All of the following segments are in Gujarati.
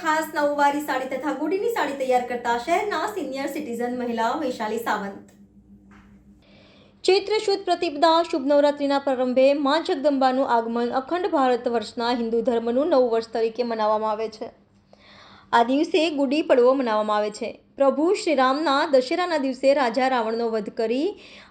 ખાસ નવવારી સાડી તથા ગુડીની સાડી તૈયાર કરતા શહેરના સિનિયર સિટીઝન મહિલા વૈશાલી સાવંત. ચૈત્ર શુદ્ધ પ્રતિપદા, શુભ નવરાત્રિના પ્રારંભે મા જગદંબાનું આગમન અખંડ ભારત વર્ષના હિન્દુ ધર્મનું નવું વર્ષ તરીકે મનાવવામાં આવે છે. આ દિવસે ગુડી પડવો મનાવવામાં આવે છે. પ્રભુ શ્રીરામના દશેરાના દિવસે રાજા રાવણનો વધ કરી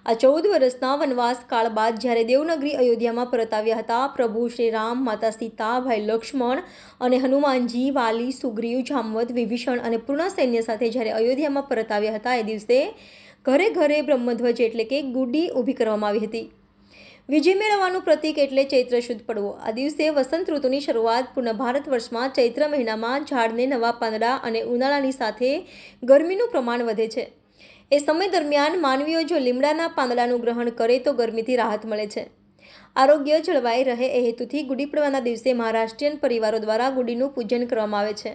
આ ચૌદ વર્ષના વનવાસ કાળ બાદ જ્યારે દેવનગરી અયોધ્યામાં પરત હતા, પ્રભુ શ્રીરામ, માતા સીતા, ભાઈ લક્ષ્મણ અને હનુમાનજી, વાલી, સુગ્રીવ જામવત વિભીષણ અને પૂર્ણ સૈન્ય સાથે જ્યારે અયોધ્યામાં પરત હતા, એ દિવસે ઘરે ઘરે બ્રહ્મધ્વજ એટલે કે ગુડી ઊભી કરવામાં આવી હતી. વિજય મેળવવાનું પ્રતીક એટલે ચૈત્ર શુદ્ધ પડવો. આ દિવસે વસંત ઋતુની શરૂઆત પૂર્ણ ભારત વર્ષમાં ચૈત્ર મહિનામાં ઝાડને નવા પાંદડા અને ઉનાળાની સાથે ગરમીનું પ્રમાણ વધે છે. એ સમય દરમિયાન માનવીઓ જો લીમડાના પાંદડાનું ગ્રહણ કરે તો ગરમીથી રાહત મળે છે. આરોગ્ય જળવાઈ રહે એ હેતુથી ગુડી પડવાના દિવસે મહારાષ્ટ્રીયન પરિવારો દ્વારા ગુડીનું પૂજન કરવામાં આવે છે.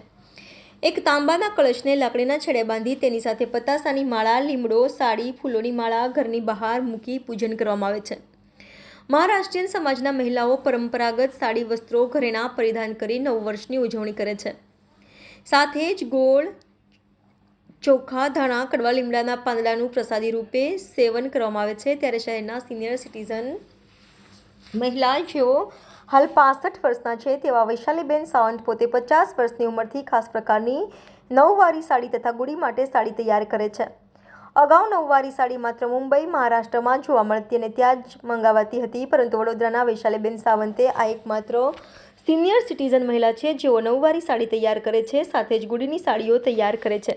એક તાંબાના કળશને લાકડીના છેડે બાંધી તેની સાથે પતાસાની માળા, લીમડો, સાડી, ફૂલોની માળા, ઘરની બહાર મૂકી પૂજન કરવામાં આવે છે. મહારાષ્ટ્રીયન સમાજના મહિલાઓ પરંપરાગત સાડી વસ્ત્રો ઘરેણાં પરિધાન કરી નવ વર્ષની ઉજવણી કરે છે. સાથે જ ગોળ, ચોખા, ધાણા, કડવા, લીમડાના પાંદડાનું પ્રસાદી રૂપે સેવન કરવામાં આવે છે. ત્યારે શહેરના સિનિયર સિટીઝન મહિલા જેઓ હાલ પાસઠ વર્ષના છે તેવા વૈશાલીબેન સાવંત પોતે પચાસ વર્ષની ઉંમરથી ખાસ પ્રકારની નવવારી સાડી તથા ગુડી માટે સાડી તૈયાર કરે છે. અગાઉ નવવારી સાડી માત્ર મુંબઈ, મહારાષ્ટ્રમાં જોવા મળતી અને ત્યાં જ મંગાવાતી હતી, પરંતુ વડોદરાના વૈશાલીબેન સાવંતે આ એકમાત્ર સિનિયર સિટીઝન મહિલા છે, જેઓ નવવારી સાડી તૈયાર કરે છે, સાથે જ ગુડીની સાડીઓ તૈયાર કરે છે.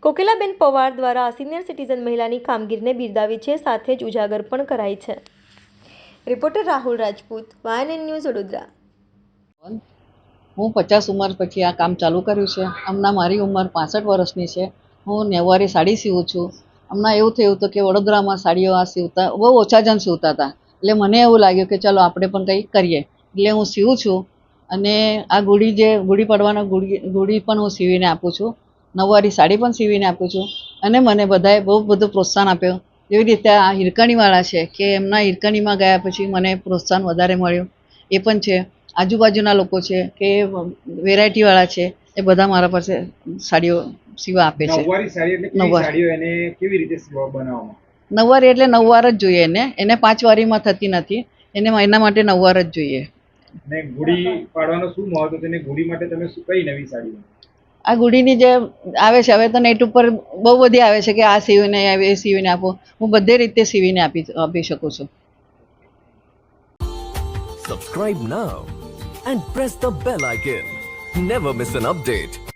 કોકિલાબેન પવાર દ્વારા સિનિયર સિટીઝન મહિલાની કામગીરીને બિરદાવી છે, સાથે જ ઉજાગર પણ કરાઈ છે. Reporter Rahul Rajput, YNN news Vadodara. હું પચાસ ઉંમર પછી આ કામ ચાલુ કર્યું છે. હમણાં મારી ઉંમર પાસઠ વર્ષની છે. હું નેવારી સાડી સીવું છું. હમણાં એવું થયું હતું કે વડોદરામાં સાડીઓ આ સીવતા, બહુ ઓછા જણ સીવતા હતા. એટલે મને એવું લાગ્યું કે ચલો આપણે પણ કંઈક કરીએ. એટલે હું સીવું છું અને આ ગુડી જે, ગુડી પડવાનો ગુડી ગુડી પણ હું સીવીને આપું છું. નવવારી સાડી પણ સીવીને આપું છું. અને મને બધાએ બહુ બધું પ્રોત્સાહન આપ્યું. એવી રીતે આ હિરકણીવાળા છે કે એમના હિરકણીમાં ગયા પછી મને પ્રોત્સાહન વધારે મળ્યું. એ પણ છે. આજુબાજુના લોકો છે કે વેરાયટીવાળા છે એ બધા મારા પાસે સાડીઓ સીવા આપે છે. નવવાર એટલે કેવી નવવારી. સાડીઓ એને કેવી રીતે બનાવવામાં? નવવારી એટલે નવવાર જ જોઈએ એને. એને પાંચ વારીમાં થતી નથી. એને એના માટે નવવાર જ જોઈએ. ને ગુડી પાડવાનો શું મહત્વ છે? ને ગુડી માટે તમે કઈ નવી સાડી આ ગુડીની જે આવે છે હવે તો નેટ ઉપર બહુ બધી આવે છે કે આ સીવીને આવે એ સીવીને આપો. હું બધે રીતે સીવીને આપી આપી શકું છું. Subscribe now and press the bell icon never miss an update.